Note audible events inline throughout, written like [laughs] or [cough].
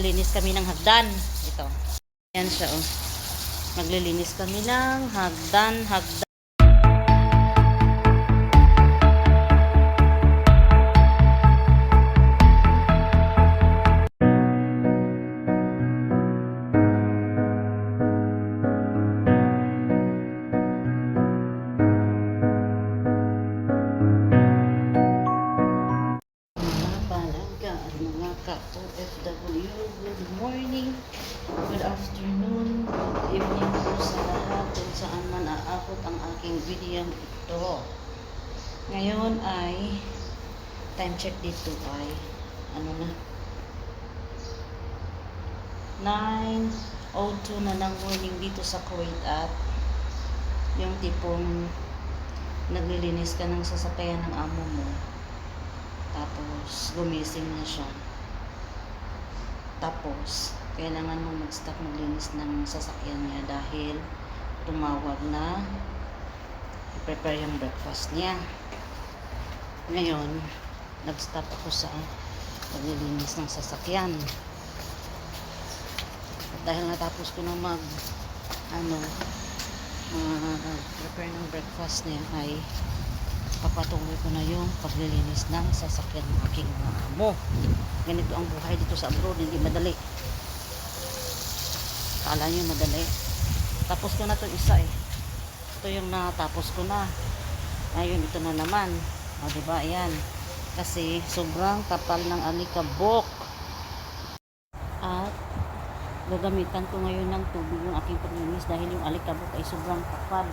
maglilinis kami ng hagdan. Ito. Yan siya, oh. Maglilinis kami ng hagdan, hagdan. Video ito. Ngayon ay time check dito ay ano na 9.02 na ng morning dito sa Kuwait at yung tipong naglilinis ka ng sasakyan ng amo mo tapos, gumising na siya. Tapos, kailangan mo mag-stop maglinis ng sasakyan niya dahil tumawag na i-prepare yung breakfast niya. Ngayon, nag-stop ako sa paglilinis ng sasakyan. At dahil natapos ko na mag ano, uh, prepare ng breakfast niya ay papatuloy ko na yung paglilinis ng sasakyan ng aking mga amo. Ganito ang buhay dito sa abroad, hindi madali. Kala nyo madali. Tapos ko na to isa eh. Ito yung natapos ko na. Ngayon, ito na naman. O, diba? Ayan. Kasi, sobrang kapal ng alikabok. At, gagamitan ko ngayon ng tubig yung aking paglinis dahil yung alikabok ay sobrang kapal.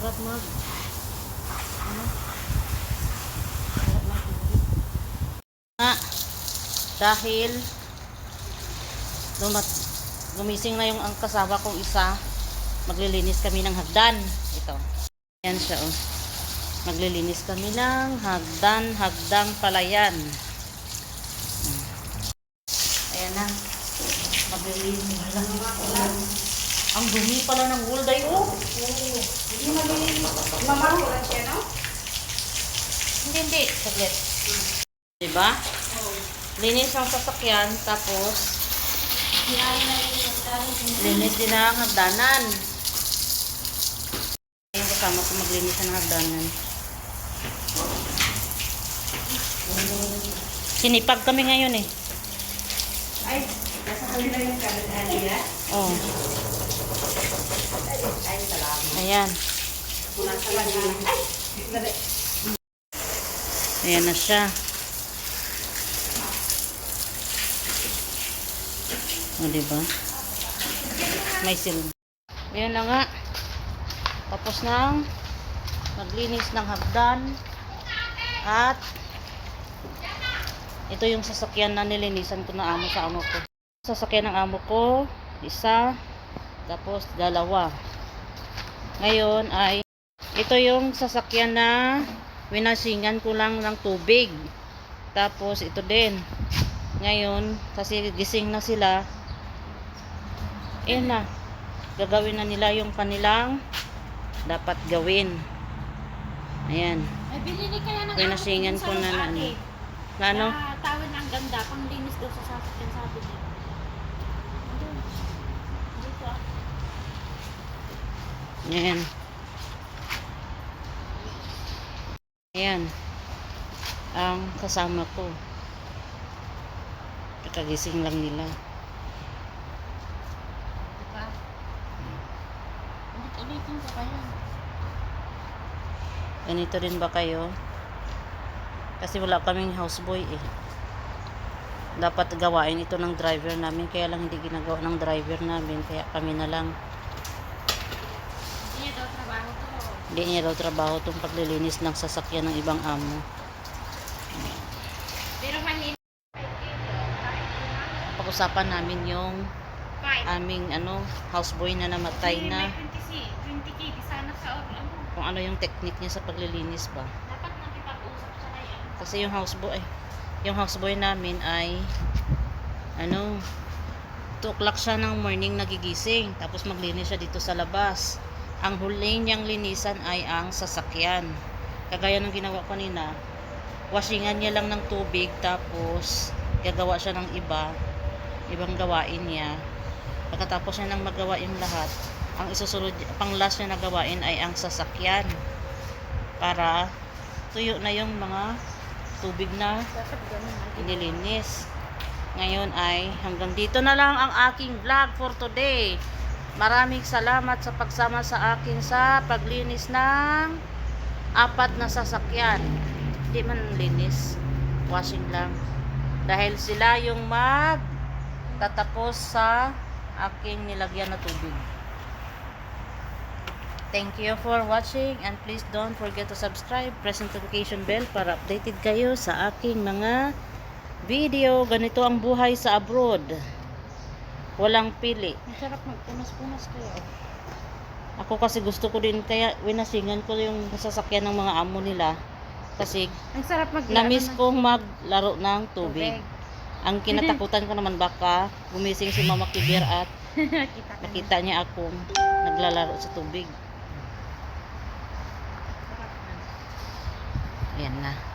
Sarap mag... Ano? Dahil lumat, gumising na yung ang kasama kong isa, maglilinis kami ng hagdan. Ito. Yan siya, oh. Maglilinis kami ng hagdan, hagdang palayan. Hmm. Ayan na. Maglilinis lang. Ang dumi pala ng gulday, oh. Mamaho lang siya, no? Hindi, hindi. Saglit. Diba? Linis ang sasakyan, tapos linis din ang hagdanan. Ayun, kasama ko maglinis ng hagdanan. Sinipag kami ngayon eh. Ay, nasa kanila yung kanan niya. Oh, Ay, salamat. Ayan. Ayan na siya. O, diba? May silbi. Ayan na nga. Tapos nang maglinis ng hagdan. At ito yung sasakyan na nilinisan ko na amo sa amo ko. Sasakyan ng amo ko, isa, tapos dalawa. Ngayon ay ito yung sasakyan na winasingan ko lang ng tubig. Tapos ito din. Ngayon, kasi gising na sila, eh na, gagawin na nila yung kanilang dapat gawin. Ayan. Ay, bilili kaya ng Winasingan ko na na ano. Na ano? Na tawid ng ganda, pang linis daw sa sasakyan sabi niya. Ayan. Ayan. Ang kasama ko. Kakagising lang nila. Diba? Ulit-ulitin ko kaya. Ganito din ba kayo? Kasi wala kaming houseboy eh. Dapat gawain ito ng driver namin. Kaya lang hindi ginagawa ng driver namin. Kaya kami na lang. Hindi niya daw trabaho to. Hindi niya daw trabaho itong paglilinis ng sasakyan ng ibang amo. Pero mahina. Pag-usapan namin yung aming ano, houseboy na namatay na. May 20 si 20k. Di sana sa. Kung ano yung technique niya sa paglilinis ba. Dapat nakipag-usap siya na yan. Kasi yung houseboy, yung houseboy namin ay ano, 2 o'clock siya ng morning nagigising. Tapos maglinis siya dito sa labas. Ang huli niyang linisan ay ang sasakyan. Kagaya ng ginawa kanina, washingan niya lang ng tubig tapos gagawa siya ng iba, ibang gawain niya. Pagkatapos niya nang magawa yung lahat, ang isusunod, pang last niya na gawain ay ang sasakyan. Para tuyo na yung mga tubig na inilinis. Ngayon ay hanggang dito na lang ang aking vlog for today. Maraming salamat sa pagsama sa akin sa paglinis ng apat na sasakyan. Hindi man linis. Washing lang. Dahil sila yung mag tatapos sa aking nilagyan na tubig. Thank you for watching and please don't forget to subscribe, press notification bell para updated kayo sa aking mga video. Ganito ang buhay sa abroad. Walang pili. Ang sarap magpunas-punas kayo. Ako kasi gusto ko din kaya winasingan ko yung sasakyan ng mga amo nila kasi Ang sarap mag na-miss kong maglaro ng tubig. Ang kinatakutan ko naman baka gumising si Mama Kibir at Kita [laughs] nakita niya akong naglalaro sa tubig. Ayan na.